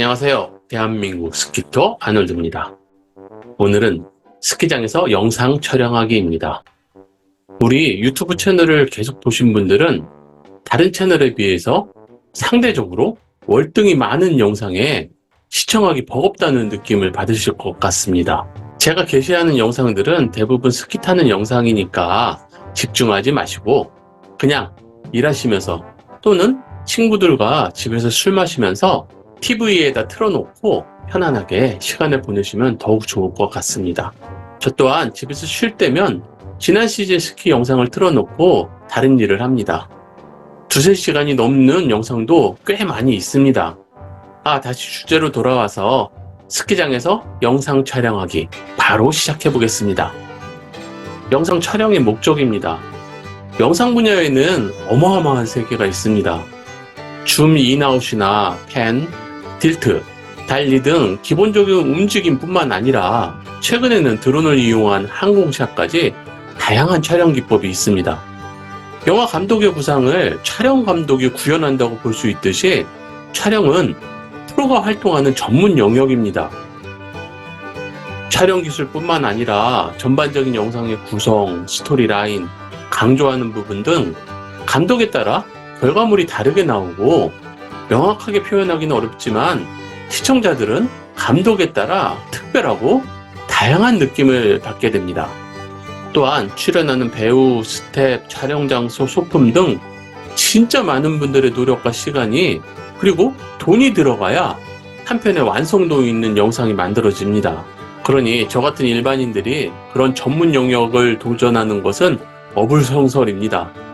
안녕하세요. 대한민국 스키터 아놀드입니다. 오늘은 스키장에서 영상 촬영하기입니다. 우리 유튜브 채널을 계속 보신 분들은 다른 채널에 비해서 상대적으로 월등히 많은 영상에 시청하기 버겁다는 느낌을 받으실 것 같습니다. 제가 게시하는 영상들은 대부분 스키 타는 영상이니까 집중하지 마시고 그냥 일하시면서 또는 친구들과 집에서 술 마시면서 TV에다 틀어놓고 편안하게 시간을 보내시면 더욱 좋을 것 같습니다. 저 또한 집에서 쉴 때면 지난 시즌 스키 영상을 틀어놓고 다른 일을 합니다. 두세 시간이 넘는 영상도 꽤 많이 있습니다. 아, 다시 주제로 돌아와서 스키장에서 영상 촬영하기 바로 시작해 보겠습니다. 영상 촬영의 목적입니다. 영상 분야에는 어마어마한 세계가 있습니다. 줌 인아웃이나 팬, 딜트, 달리 등 기본적인 움직임뿐만 아니라 최근에는 드론을 이용한 항공샷까지 다양한 촬영 기법이 있습니다. 영화 감독의 구상을 촬영 감독이 구현한다고 볼 수 있듯이 촬영은 프로가 활동하는 전문 영역입니다. 촬영 기술뿐만 아니라 전반적인 영상의 구성, 스토리 라인, 강조하는 부분 등 감독에 따라 결과물이 다르게 나오고 명확하게 표현하기는 어렵지만 시청자들은 감독에 따라 특별하고 다양한 느낌을 받게 됩니다. 또한 출연하는 배우, 스텝, 촬영 장소, 소품 등 진짜 많은 분들의 노력과 시간이 그리고 돈이 들어가야 한 편의 완성도 있는 영상이 만들어집니다. 그러니 저 같은 일반인들이 그런 전문 영역을 도전하는 것은 어불성설입니다.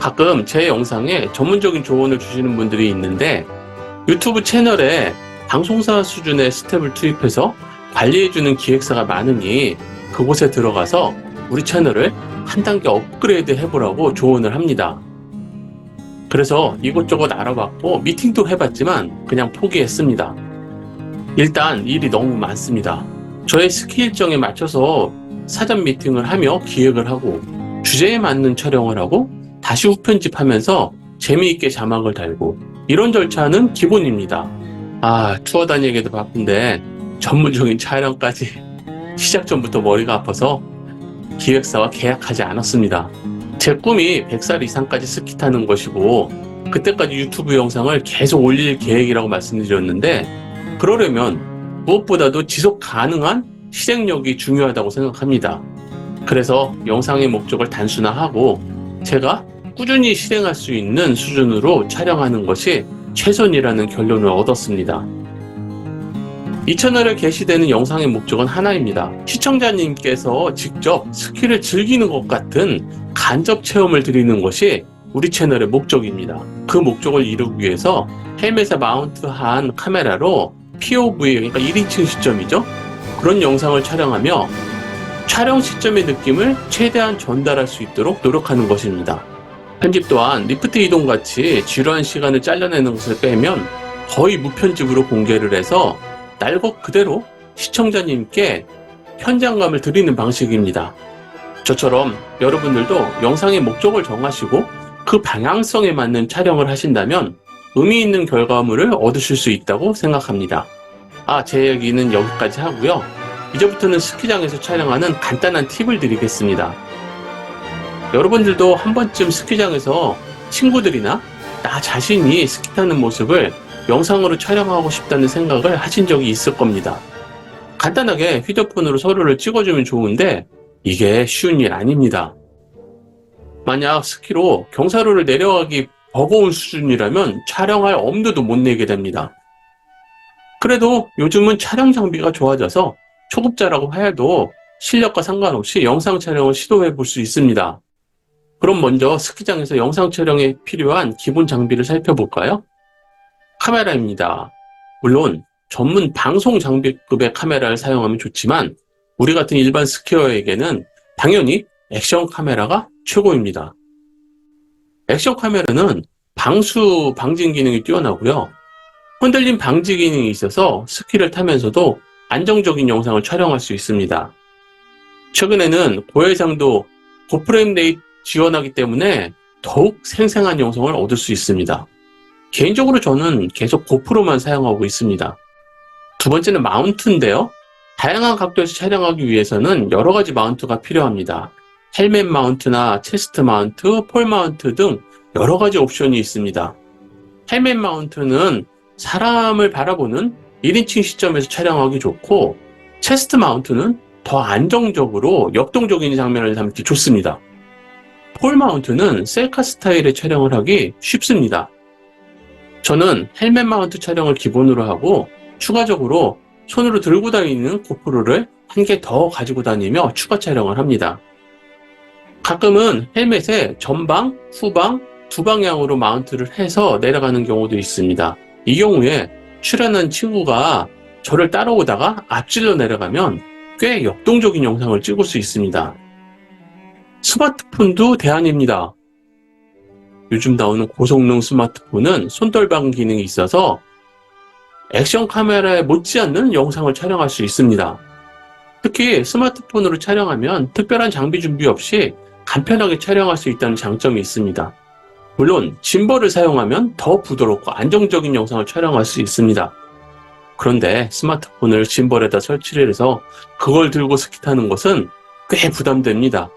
가끔 제 영상에 전문적인 조언을 주시는 분들이 있는데 유튜브 채널에 방송사 수준의 스텝을 투입해서 관리해주는 기획사가 많으니 그곳에 들어가서 우리 채널을 한 단계 업그레이드 해보라고 조언을 합니다. 그래서 이곳저곳 알아봤고 미팅도 해봤지만 그냥 포기했습니다. 일단 일이 너무 많습니다. 저의 스키 일정에 맞춰서 사전 미팅을 하며 기획을 하고 주제에 맞는 촬영을 하고 다시 후편집하면서 재미있게 자막을 달고 이런 절차는 기본입니다. 아 투어 다니기도 바쁜데 전문적인 촬영까지 시작 전부터 머리가 아파서 기획사와 계약하지 않았습니다. 제 꿈이 100살 이상까지 스키 타는 것이고 그때까지 유튜브 영상을 계속 올릴 계획이라고 말씀드렸는데 그러려면 무엇보다도 지속 가능한 실행력이 중요하다고 생각합니다. 그래서 영상의 목적을 단순화하고 제가 꾸준히 실행할 수 있는 수준으로 촬영하는 것이 최선이라는 결론을 얻었습니다. 이 채널에 게시되는 영상의 목적은 하나입니다. 시청자님께서 직접 스키를 즐기는 것 같은 간접 체험을 드리는 것이 우리 채널의 목적입니다. 그 목적을 이루기 위해서 헬멧에 마운트한 카메라로 POV, 그러니까 1인칭 시점이죠. 그런 영상을 촬영하며 촬영 시점의 느낌을 최대한 전달할 수 있도록 노력하는 것입니다. 편집 또한 리프트 이동 같이 지루한 시간을 잘라내는 것을 빼면 거의 무편집으로 공개를 해서 날것 그대로 시청자님께 현장감을 드리는 방식입니다. 저처럼 여러분들도 영상의 목적을 정하시고 그 방향성에 맞는 촬영을 하신다면 의미 있는 결과물을 얻으실 수 있다고 생각합니다. 아, 제 얘기는 여기까지 하고요. 이제부터는 스키장에서 촬영하는 간단한 팁을 드리겠습니다. 여러분들도 한 번쯤 스키장에서 친구들이나 나 자신이 스키 타는 모습을 영상으로 촬영하고 싶다는 생각을 하신 적이 있을 겁니다. 간단하게 휴대폰으로 서로를 찍어주면 좋은데 이게 쉬운 일 아닙니다. 만약 스키로 경사로를 내려가기 버거운 수준이라면 촬영할 엄두도 못 내게 됩니다. 그래도 요즘은 촬영 장비가 좋아져서 초급자라고 해도 실력과 상관없이 영상 촬영을 시도해 볼 수 있습니다. 그럼 먼저 스키장에서 영상 촬영에 필요한 기본 장비를 살펴볼까요? 카메라입니다. 물론 전문 방송 장비급의 카메라를 사용하면 좋지만 우리 같은 일반 스키어에게는 당연히 액션 카메라가 최고입니다. 액션 카메라는 방수 방진 기능이 뛰어나고요. 흔들림 방지 기능이 있어서 스키를 타면서도 안정적인 영상을 촬영할 수 있습니다. 최근에는 고해상도 고프레임 레이트 지원하기 때문에 더욱 생생한 영상을 얻을 수 있습니다. 개인적으로 저는 계속 고프로만 사용하고 있습니다. 두 번째는 마운트인데요. 다양한 각도에서 촬영하기 위해서는 여러 가지 마운트가 필요합니다. 헬멧 마운트나 체스트 마운트, 폴 마운트 등 여러 가지 옵션이 있습니다. 헬멧 마운트는 사람을 바라보는 1인칭 시점에서 촬영하기 좋고, 체스트 마운트는 더 안정적으로 역동적인 장면을 담기 좋습니다. 폴 마운트는 셀카 스타일의 촬영을 하기 쉽습니다. 저는 헬멧 마운트 촬영을 기본으로 하고 추가적으로 손으로 들고 다니는 고프로를 한 개 더 가지고 다니며 추가 촬영을 합니다. 가끔은 헬멧에 전방, 후방, 두 방향으로 마운트를 해서 내려가는 경우도 있습니다. 이 경우에 출연한 친구가 저를 따라오다가 앞질러 내려가면 꽤 역동적인 영상을 찍을 수 있습니다. 스마트폰도 대안입니다. 요즘 나오는 고성능 스마트폰은 손떨방 기능이 있어서 액션 카메라에 못지않는 영상을 촬영할 수 있습니다. 특히 스마트폰으로 촬영하면 특별한 장비 준비 없이 간편하게 촬영할 수 있다는 장점이 있습니다. 물론 짐벌을 사용하면 더 부드럽고 안정적인 영상을 촬영할 수 있습니다. 그런데 스마트폰을 짐벌에다 설치를 해서 그걸 들고 스키 타는 것은 꽤 부담됩니다.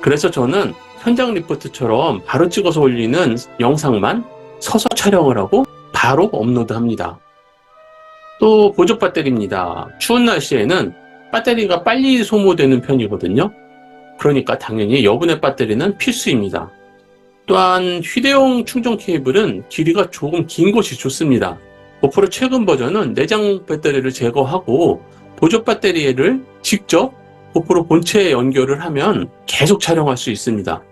그래서 저는 현장 리포트처럼 바로 찍어서 올리는 영상만 서서 촬영을 하고 바로 업로드합니다. 또 보조 배터리입니다. 추운 날씨에는 배터리가 빨리 소모되는 편이거든요. 그러니까 당연히 여분의 배터리는 필수입니다. 또한 휴대용 충전 케이블은 길이가 조금 긴 것이 좋습니다. 고프로 최근 버전은 내장 배터리를 제거하고 보조 배터리를 직접 고프로 본체에 연결을 하면 계속 촬영할 수 있습니다.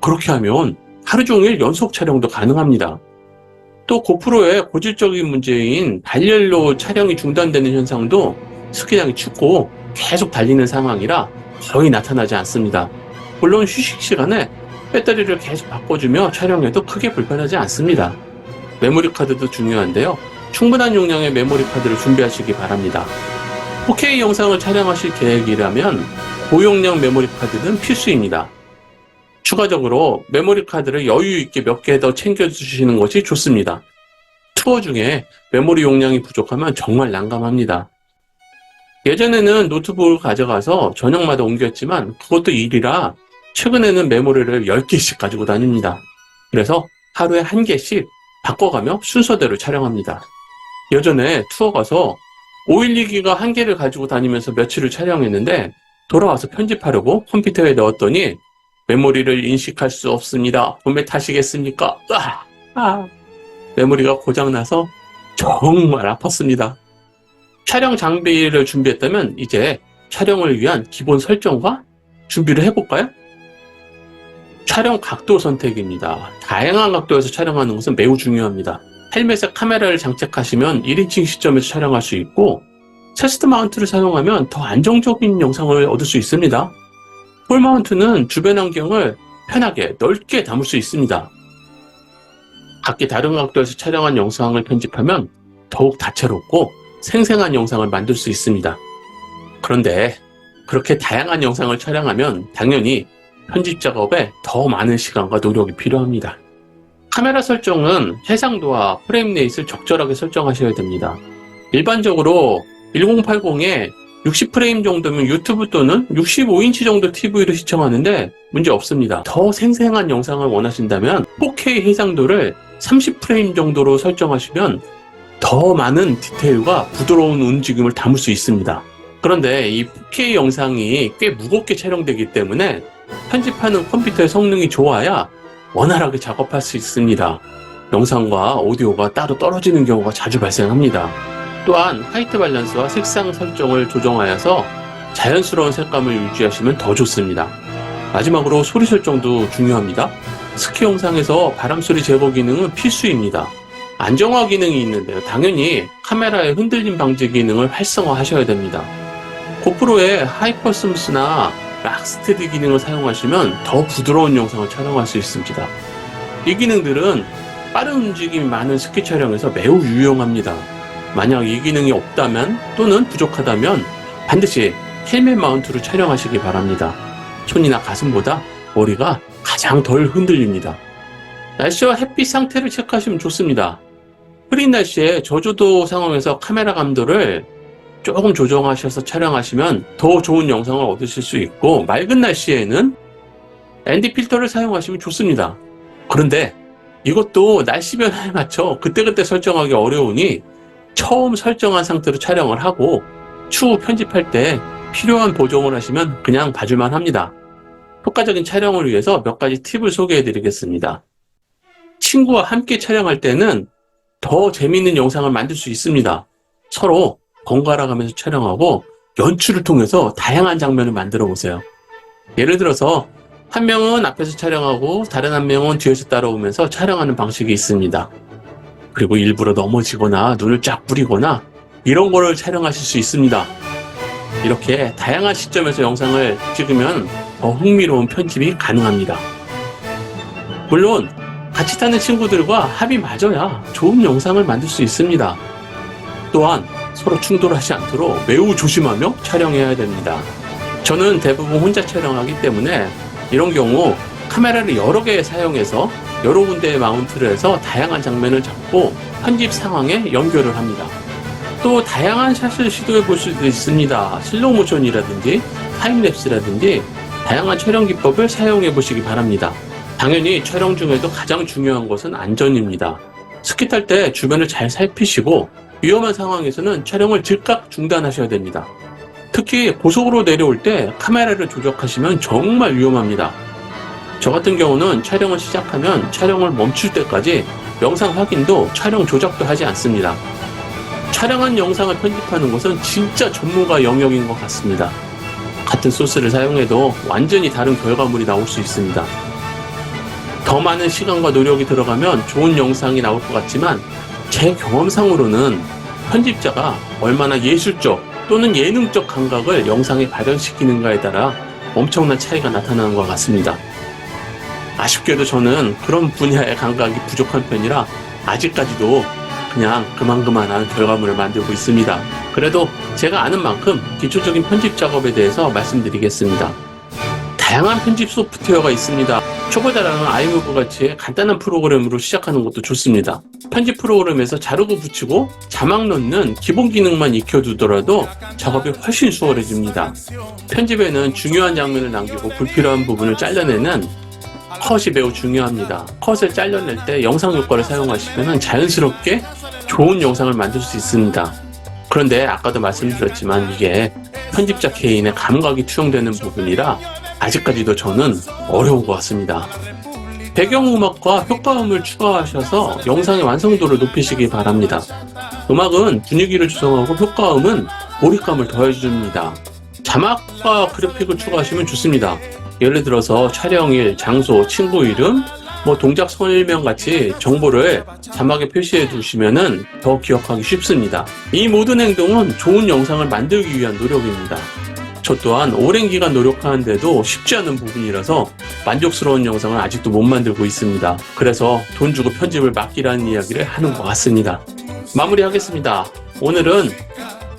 그렇게 하면 하루 종일 연속 촬영도 가능합니다. 또 고프로의 고질적인 문제인 발열로 촬영이 중단되는 현상도 스키장이 춥고 계속 달리는 상황이라 거의 나타나지 않습니다. 물론 휴식 시간에 배터리를 계속 바꿔주며 촬영해도 크게 불편하지 않습니다. 메모리 카드도 중요한데요. 충분한 용량의 메모리 카드를 준비하시기 바랍니다. 4K 영상을 촬영하실 계획이라면 고용량 메모리 카드는 필수입니다. 추가적으로 메모리 카드를 여유 있게 몇 개 더 챙겨주시는 것이 좋습니다. 투어 중에 메모리 용량이 부족하면 정말 난감합니다. 예전에는 노트북을 가져가서 저녁마다 옮겼지만 그것도 일이라 최근에는 메모리를 10개씩 가지고 다닙니다. 그래서 하루에 한 개씩 바꿔가며 순서대로 촬영합니다. 예전에 투어 가서 512기가 한 개를 가지고 다니면서 며칠을 촬영했는데 돌아와서 편집하려고 컴퓨터에 넣었더니 메모리를 인식할 수 없습니다. 분배 타시겠습니까? 으아! 아. 메모리가 고장나서 정말 아팠습니다. 촬영 장비를 준비했다면 이제 촬영을 위한 기본 설정과 준비를 해볼까요? 촬영 각도 선택입니다. 다양한 각도에서 촬영하는 것은 매우 중요합니다. 헬멧에 카메라를 장착하시면 1인칭 시점에서 촬영할 수 있고 체스트 마운트를 사용하면 더 안정적인 영상을 얻을 수 있습니다. 폴 마운트는 주변 환경을 편하게 넓게 담을 수 있습니다. 각기 다른 각도에서 촬영한 영상을 편집하면 더욱 다채롭고 생생한 영상을 만들 수 있습니다. 그런데 그렇게 다양한 영상을 촬영하면 당연히 편집 작업에 더 많은 시간과 노력이 필요합니다. 카메라 설정은 해상도와 프레임 레이스를 적절하게 설정하셔야 됩니다. 일반적으로 1080에 60프레임 정도면 유튜브 또는 65인치 정도 TV로 시청하는데 문제 없습니다. 더 생생한 영상을 원하신다면 4K 해상도를 30프레임 정도로 설정하시면 더 많은 디테일과 부드러운 움직임을 담을 수 있습니다. 그런데 이 4K 영상이 꽤 무겁게 촬영되기 때문에 편집하는 컴퓨터의 성능이 좋아야 원활하게 작업할 수 있습니다. 영상과 오디오가 따로 떨어지는 경우가 자주 발생합니다. 또한 화이트 밸런스와 색상 설정을 조정하여서 자연스러운 색감을 유지하시면 더 좋습니다. 마지막으로 소리 설정도 중요합니다. 스키 영상에서 바람소리 제거 기능은 필수입니다. 안정화 기능이 있는데요. 당연히 카메라의 흔들림 방지 기능을 활성화 하셔야 됩니다. 고프로의 하이퍼 스무스나 락스테디 기능을 사용하시면 더 부드러운 영상을 촬영할 수 있습니다. 이 기능들은 빠른 움직임이 많은 스키 촬영에서 매우 유용합니다. 만약 이 기능이 없다면 또는 부족하다면 반드시 헬멧 마운트로 촬영하시기 바랍니다. 손이나 가슴보다 머리가 가장 덜 흔들립니다. 날씨와 햇빛 상태를 체크하시면 좋습니다. 흐린 날씨에 저조도 상황에서 카메라 감도를 조금 조정하셔서 촬영하시면 더 좋은 영상을 얻으실 수 있고 맑은 날씨에는 ND 필터를 사용하시면 좋습니다. 그런데 이것도 날씨 변화에 맞춰 그때그때 설정하기 어려우니 처음 설정한 상태로 촬영을 하고 추후 편집할 때 필요한 보정을 하시면 그냥 봐줄만 합니다. 효과적인 촬영을 위해서 몇 가지 팁을 소개해 드리겠습니다. 친구와 함께 촬영할 때는 더 재미있는 영상을 만들 수 있습니다. 서로 번갈아 가면서 촬영하고 연출을 통해서 다양한 장면을 만들어 보세요. 예를 들어서 한 명은 앞에서 촬영하고 다른 한 명은 뒤에서 따라오면서 촬영하는 방식이 있습니다. 그리고 일부러 넘어지거나 눈을 쫙 뿌리거나 이런 거를 촬영하실 수 있습니다. 이렇게 다양한 시점에서 영상을 찍으면 더 흥미로운 편집이 가능합니다. 물론 같이 타는 친구들과 합이 맞아야 좋은 영상을 만들 수 있습니다. 또한 서로 충돌하지 않도록 매우 조심하며 촬영해야 됩니다. 저는 대부분 혼자 촬영하기 때문에 이런 경우 카메라를 여러 개 사용해서 여러 군데에 마운트를 해서 다양한 장면을 잡고 편집 상황에 연결을 합니다. 또 다양한 샷을 시도해 볼 수도 있습니다. 슬로우 모션이라든지 타임랩스라든지 다양한 촬영 기법을 사용해 보시기 바랍니다. 당연히 촬영 중에도 가장 중요한 것은 안전입니다. 스키 탈 때 주변을 잘 살피시고 위험한 상황에서는 촬영을 즉각 중단하셔야 됩니다. 특히 고속으로 내려올 때 카메라를 조작하시면 정말 위험합니다. 저 같은 경우는 촬영을 시작하면 촬영을 멈출 때까지 영상 확인도 촬영 조작도 하지 않습니다. 촬영한 영상을 편집하는 것은 진짜 전문가 영역인 것 같습니다. 같은 소스를 사용해도 완전히 다른 결과물이 나올 수 있습니다. 더 많은 시간과 노력이 들어가면 좋은 영상이 나올 것 같지만 제 경험상으로는 편집자가 얼마나 예술적 또는 예능적 감각을 영상에 발현시키는가에 따라 엄청난 차이가 나타나는 것 같습니다. 아쉽게도 저는 그런 분야의 감각이 부족한 편이라 아직까지도 그냥 그만그만한 결과물을 만들고 있습니다. 그래도 제가 아는 만큼 기초적인 편집 작업에 대해서 말씀드리겠습니다. 다양한 편집 소프트웨어가 있습니다. 초보자라는 아이무브 같이 간단한 프로그램으로 시작하는 것도 좋습니다. 편집 프로그램에서 자르고 붙이고 자막 넣는 기본 기능만 익혀두더라도 작업이 훨씬 수월해집니다. 편집에는 중요한 장면을 남기고 불필요한 부분을 잘라내는 컷이 매우 중요합니다. 컷을 잘라낼 때 영상 효과를 사용하시면 자연스럽게 좋은 영상을 만들 수 있습니다. 그런데 아까도 말씀드렸지만 이게 편집자 개인의 감각이 투영되는 부분이라 아직까지도 저는 어려운 것 같습니다. 배경음악과 효과음을 추가하셔서 영상의 완성도를 높이시기 바랍니다. 음악은 분위기를 조성하고 효과음은 몰입감을 더해줍니다. 자막과 그래픽을 추가하시면 좋습니다. 예를 들어서 촬영일, 장소, 친구 이름, 뭐 동작 설명 같이 정보를 자막에 표시해 두시면은 더 기억하기 쉽습니다. 이 모든 행동은 좋은 영상을 만들기 위한 노력입니다. 저 또한 오랜 기간 노력하는데도 쉽지 않은 부분이라서 만족스러운 영상을 아직도 못 만들고 있습니다. 그래서 돈 주고 편집을 맡기라는 이야기를 하는 것 같습니다. 마무리하겠습니다. 오늘은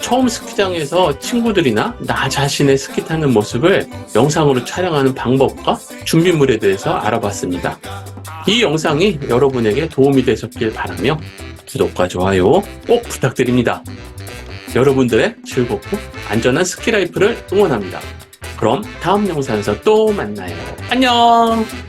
처음 스키장에서 친구들이나 나 자신의 스키 타는 모습을 영상으로 촬영하는 방법과 준비물에 대해서 알아봤습니다. 이 영상이 여러분에게 도움이 되셨길 바라며 구독과 좋아요 꼭 부탁드립니다. 여러분들의 즐겁고 안전한 스키 라이프를 응원합니다. 그럼 다음 영상에서 또 만나요. 안녕!